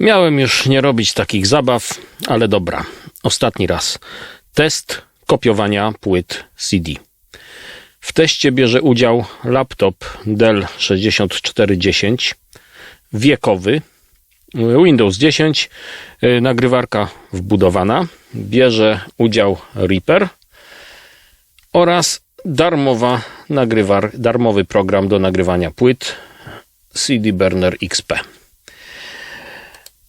Miałem już nie robić takich zabaw, ale dobra. Ostatni raz. Test kopiowania płyt CD. W teście bierze udział laptop Dell 6410 wiekowy Windows 10 y, nagrywarka wbudowana bierze udział Reaper oraz darmowa nagrywar, darmowy program do nagrywania płyt CD Burner XP.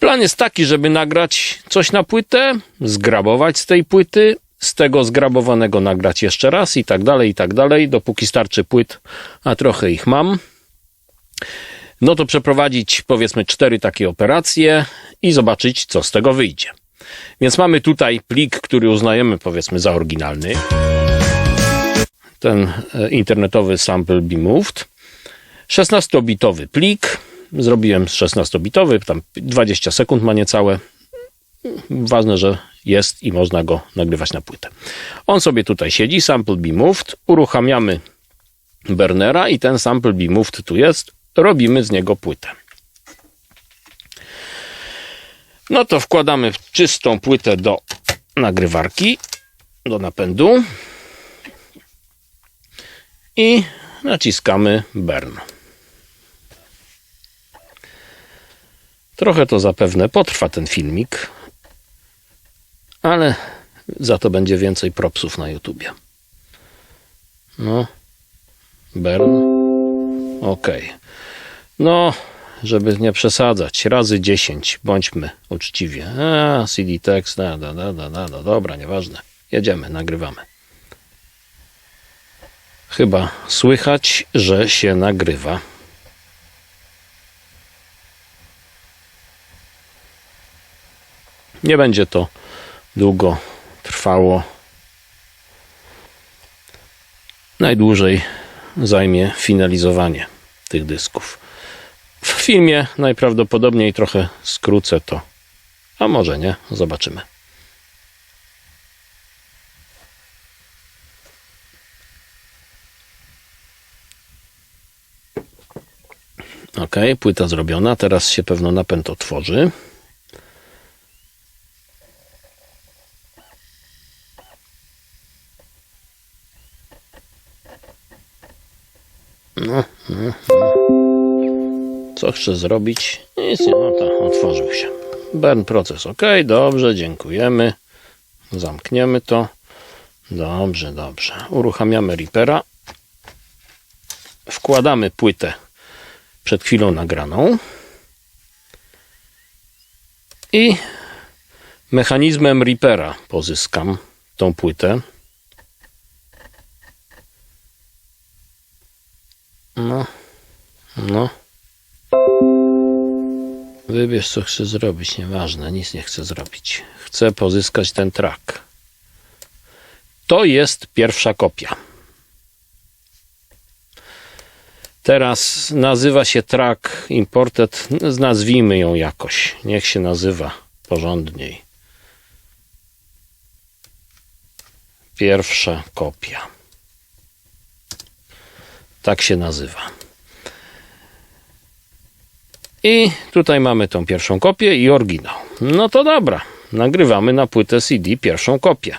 Plan jest taki, żeby nagrać coś na płytę, zgrabować z tej płyty, z tego zgrabowanego nagrać jeszcze raz i tak dalej, i tak dalej, dopóki starczy płyt, a trochę ich mam. No to przeprowadzić powiedzmy cztery takie operacje i zobaczyć, co z tego wyjdzie. Więc mamy tutaj plik, który uznajemy powiedzmy za oryginalny. Ten e, internetowy sample be moved. 16-bitowy plik. Zrobiłem 16-bitowy, tam 20 sekund ma niecałe. Ważne, że jest i można go nagrywać na płytę. On sobie tutaj siedzi, sample be moved. Uruchamiamy burnera i ten sample be moved tu jest. Robimy z niego płytę. No to wkładamy czystą płytę do nagrywarki, do napędu i naciskamy burn. Trochę to zapewne potrwa ten filmik, ale za to będzie więcej propsów na YouTubie. No, burn. Ok. No, żeby nie przesadzać, razy 10, bądźmy uczciwie. A, CD tekst, da, da, da, da, da, dobra, nieważne. Jedziemy, nagrywamy. Chyba słychać, że się nagrywa. Nie będzie to długo trwało. Najdłużej zajmie finalizowanie tych dysków. W filmie najprawdopodobniej trochę skrócę to, a może nie, zobaczymy. Ok, płyta zrobiona. Teraz się pewno napęd otworzy. No, no, no. Co chcę zrobić? Nic nie, no to otworzył się. Burn proces ok, dobrze, dziękujemy. Zamkniemy to. Dobrze, dobrze. Uruchamiamy Reapera. Wkładamy płytę przed chwilą nagraną. I mechanizmem Reapera pozyskam tą płytę. No, no. Wybierz, co chcę zrobić, nieważne, nic nie chcę zrobić. Chcę pozyskać ten track. To jest pierwsza kopia. Teraz nazywa się track imported. Nazwijmy ją jakoś. Niech się nazywa porządniej. Pierwsza kopia. Tak się nazywa. I tutaj mamy tą pierwszą kopię i oryginał. No to dobra, nagrywamy na płytę CD pierwszą kopię.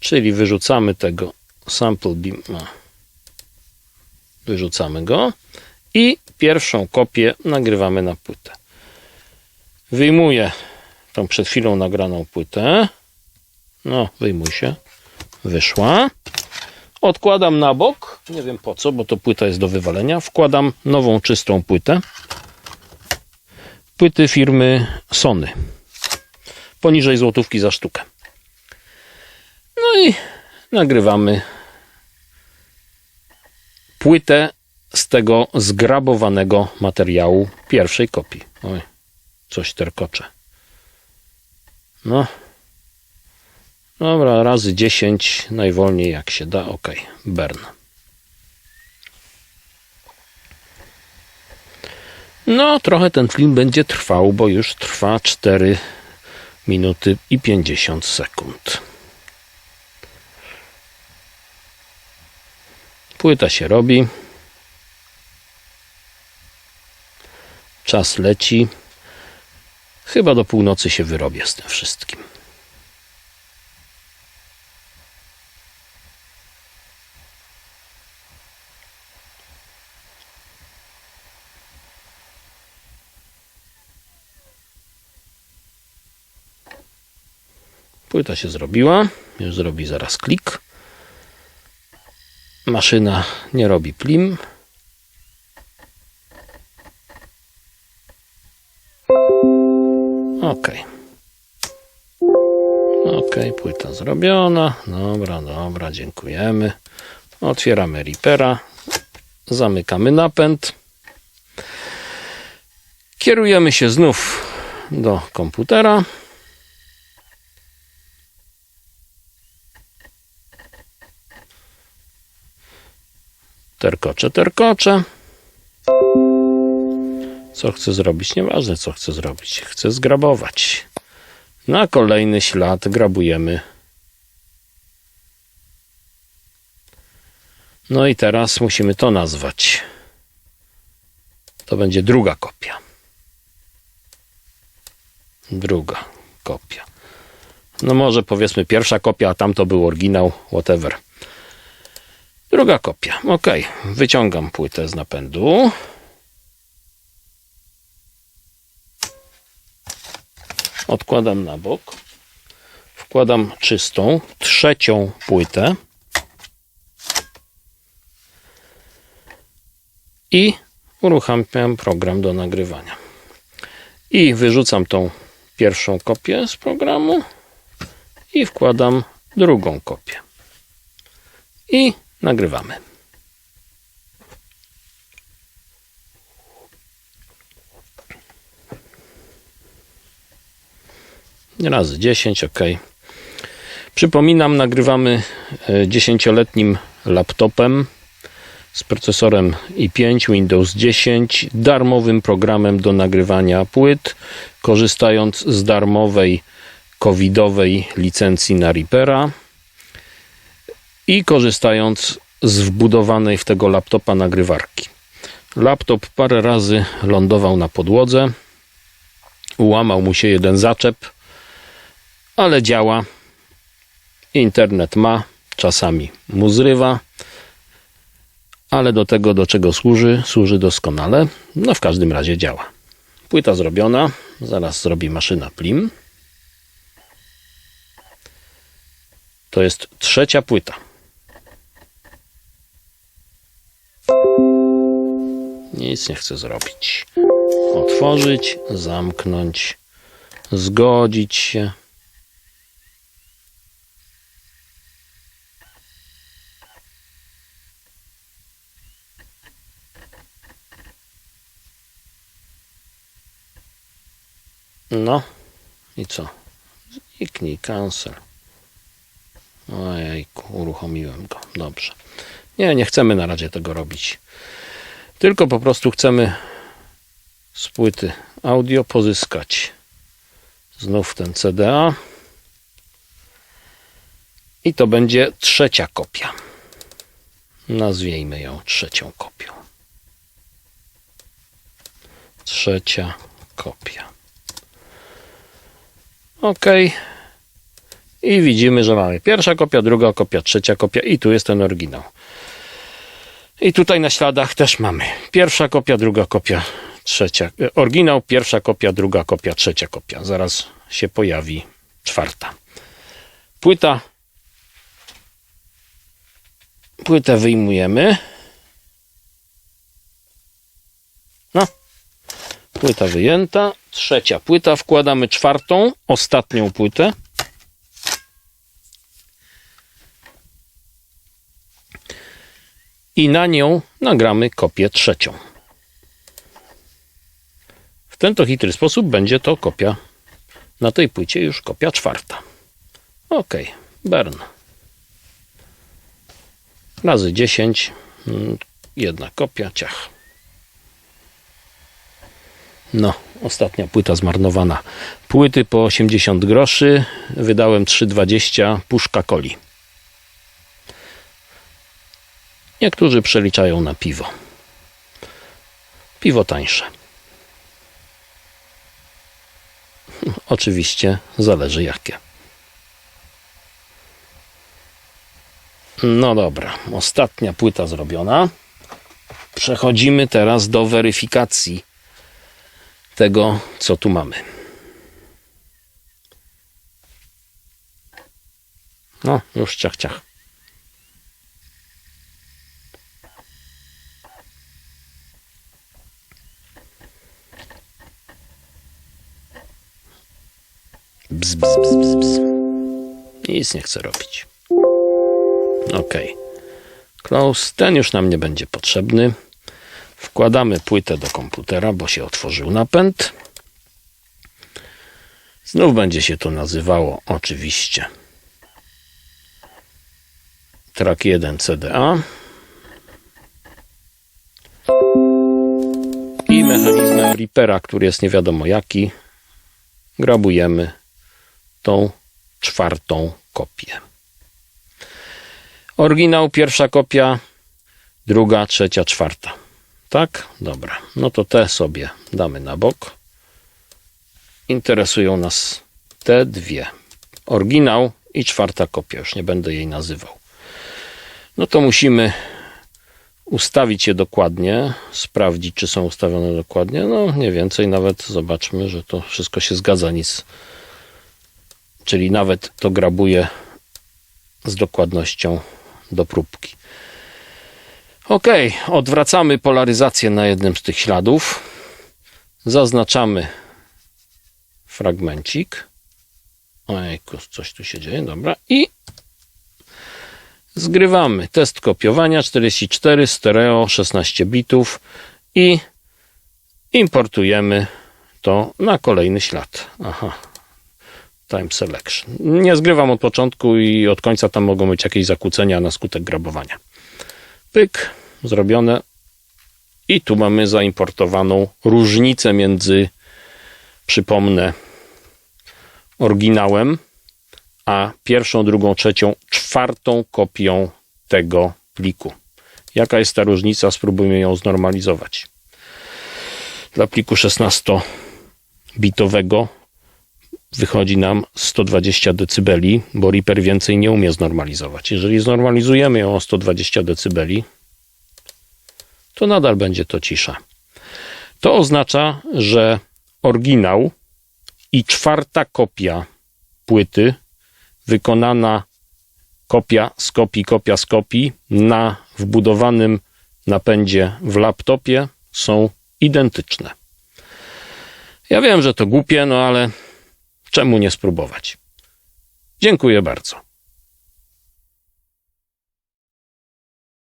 Czyli wyrzucamy tego sample beam. Wyrzucamy go i pierwszą kopię nagrywamy na płytę. Wyjmuję tą przed chwilą nagraną płytę. No, wyjmuj się. Wyszła. Odkładam na bok. Nie wiem po co, bo to płyta jest do wywalenia. Wkładam nową, czystą płytę płyty firmy Sony. Poniżej złotówki za sztukę. No i nagrywamy płytę z tego zgrabowanego materiału pierwszej kopii. Oj, coś terkocze. No. Dobra, razy 10, najwolniej jak się da. Ok, burn. No, trochę ten film będzie trwał, bo już trwa 4 minuty i 50 sekund. Płyta się robi. Czas leci. Chyba do północy się wyrobię z tym wszystkim. Płyta się zrobiła. Już zrobi zaraz klik. Maszyna nie robi plim. Ok. Ok, płyta zrobiona. Dobra, dobra, dziękujemy. Otwieramy Reapera. Zamykamy napęd. Kierujemy się znów do komputera. Terkocze, terkocze. Co chcę zrobić? Nieważne, co chcę zrobić. Chcę zgrabować. Na kolejny ślad grabujemy. No i teraz musimy to nazwać. To będzie druga kopia. Druga kopia. No może powiedzmy pierwsza kopia, a tam to był oryginał, whatever. Druga kopia. Ok, wyciągam płytę z napędu. Odkładam na bok. Wkładam czystą, trzecią płytę. I uruchamiam program do nagrywania. I wyrzucam tą pierwszą kopię z programu i wkładam drugą kopię. I nagrywamy. Razy 10, ok. Przypominam, nagrywamy e, 10-letnim laptopem z procesorem i5 Windows 10, darmowym programem do nagrywania płyt, korzystając z darmowej covidowej licencji na Reapera i korzystając z wbudowanej w tego laptopa nagrywarki. Laptop parę razy lądował na podłodze, ułamał mu się jeden zaczep, ale działa. Internet ma, czasami mu zrywa, ale do tego, do czego służy, służy doskonale. No w każdym razie działa. Płyta zrobiona, zaraz zrobi maszyna plim. To jest trzecia płyta. Nic nie chcę zrobić. Otworzyć, zamknąć, zgodzić się. No i co? Kliknij cancel. Ojejku, uruchomiłem go. Dobrze. Nie, nie chcemy na razie tego robić. Tylko po prostu chcemy z płyty audio pozyskać znów ten CDA. I to będzie trzecia kopia. Nazwijmy ją trzecią kopią. Trzecia kopia. OK. I widzimy, że mamy pierwsza kopia, druga kopia, trzecia kopia i tu jest ten oryginał. I tutaj na śladach też mamy pierwsza kopia, druga kopia, trzecia. e, Oryginał, pierwsza kopia, druga kopia, trzecia kopia. Zaraz się pojawi czwarta. Płyta. Płytę wyjmujemy. No. Płyta wyjęta. Trzecia płyta. Wkładamy czwartą, ostatnią płytę. I na nią nagramy kopię trzecią. W ten to chytry sposób będzie to kopia na tej płycie już kopia czwarta. Ok, burn. Razy 10, mm, jedna kopia, ciach. No, ostatnia płyta zmarnowana. Płyty po 80 groszy, wydałem 3,20 puszka coli. Niektórzy przeliczają na piwo. Piwo tańsze. Oczywiście zależy jakie. No dobra, ostatnia płyta zrobiona. Przechodzimy teraz do weryfikacji tego, co tu mamy. No, już ciach, ciach. Nic nie chcę robić. Ok. Close. Ten już nam nie będzie potrzebny. Wkładamy płytę do komputera, bo się otworzył napęd. Znów będzie się to nazywało oczywiście track 1 CDA i mechanizmem Reapera, który jest nie wiadomo jaki, grabujemy tą czwartą kopię. Oryginał, pierwsza kopia, druga, trzecia, czwarta. Tak? Dobra. No to te sobie damy na bok. Interesują nas te dwie. Oryginał i czwarta kopia. Już nie będę jej nazywał. No to musimy ustawić je dokładnie, sprawdzić, czy są ustawione dokładnie. No, mniej więcej nawet zobaczmy, że to wszystko się zgadza. Nic. Czyli nawet to grabuje z dokładnością do próbki. Ok, odwracamy polaryzację na jednym z tych śladów. Zaznaczamy fragmencik. Ojku, coś tu się dzieje, dobra. I zgrywamy test kopiowania 44 stereo 16 bitów i importujemy to na kolejny ślad. Aha. Time selection. Nie zgrywam od początku i od końca tam mogą być jakieś zakłócenia na skutek grabowania. Pyk, zrobione. I tu mamy zaimportowaną różnicę między, przypomnę, oryginałem, a pierwszą, drugą, trzecią, czwartą kopią tego pliku. Jaka jest ta różnica? Spróbujmy ją znormalizować. Dla pliku 16-bitowego wychodzi nam 120 dB, bo Reaper więcej nie umie znormalizować. Jeżeli znormalizujemy ją o 120 dB, to nadal będzie to cisza. To oznacza, że oryginał i czwarta kopia płyty wykonana kopia z kopii, kopia z kopii na wbudowanym napędzie w laptopie są identyczne. Ja wiem, że to głupie, no ale czemu nie spróbować? Dziękuję bardzo.